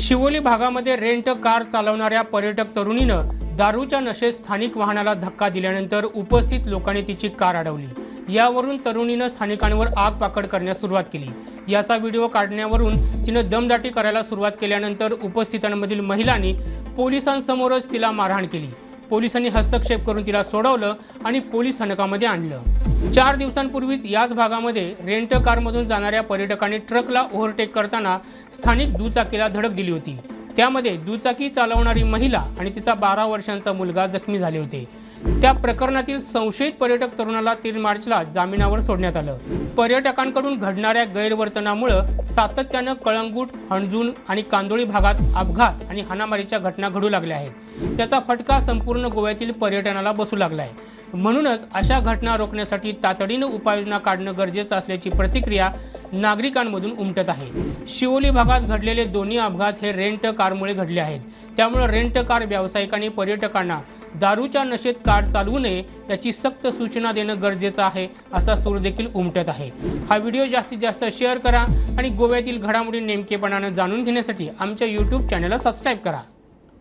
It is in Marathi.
शिवोली भागामध्ये रेंट कार चालवणाऱ्या पर्यटक तरुणीनं दारूच्या नशेत स्थानिक वाहनाला धक्का दिल्यानंतर उपस्थित लोकांनी तिची कार अडवली. यावरून तरुणीनं स्थानिकांवर आग पाकड करण्यास सुरुवात केली. याचा व्हिडिओ काढण्यावरून तिनं दमदाटी करायला सुरुवात केल्यानंतर उपस्थितांमधील महिलांनी पोलिसांसमोरच तिला मारहाण केली. पोलिसांनी हस्तक्षेप करून तिला सोडवलं आणि पोलीस स्थानकामध्ये आणलं. चार दिवसांपूर्वीच याच भागामध्ये रेंट कारमधून जाणाऱ्या पर्यटकांनी ट्रकला ओव्हरटेक करताना स्थानिक दुचाकीला धडक दिली होती. त्यामध्ये दुचाकी चालवणारी महिला आणि तिचा बारा वर्षांचा मुलगा जखमी झाले होते. त्या प्रकरणातील संशयित पर्यटक तरुणाला तीन मार्चला जामिनावर सोडण्यात आलं. पर्यटकांकडून घडणाऱ्या गैरवर्तनामुळं सातत्यानं कळंगूट हणजून आणि कांदोळी भागात अपघात आणि हाणामारीच्या घटना घडू लागल्या आहेत. त्याचा फटका संपूर्ण गोव्यातील पर्यटनाला बसू लागला आहे म्हणूनच अशा घटना रोखण्यासाठी तातडीनं उपाययोजना काढणं गरजेचं असल्याची प्रतिक्रिया नागरिकांमधून उमटत आहे. शिवोली भागात घडलेले दोन्ही अपघात हे रेंट कारमुळे घडले आहेत. त्यामुळे रेंट कार व्यावसायिकांनी पर्यटकांना दारूच्या नशेत कार चालवू नये याची सक्त सूचना देणं गरजेचं आहे असा सूर देखील उमटत आहे. हा व्हिडिओ जास्तीत जास्त शेअर करा आणि गोव्यातील घडामोडी नेमकेपणानं जाणून घेण्यासाठी आमच्या यूट्यूब चॅनलला सबस्क्राईब करा.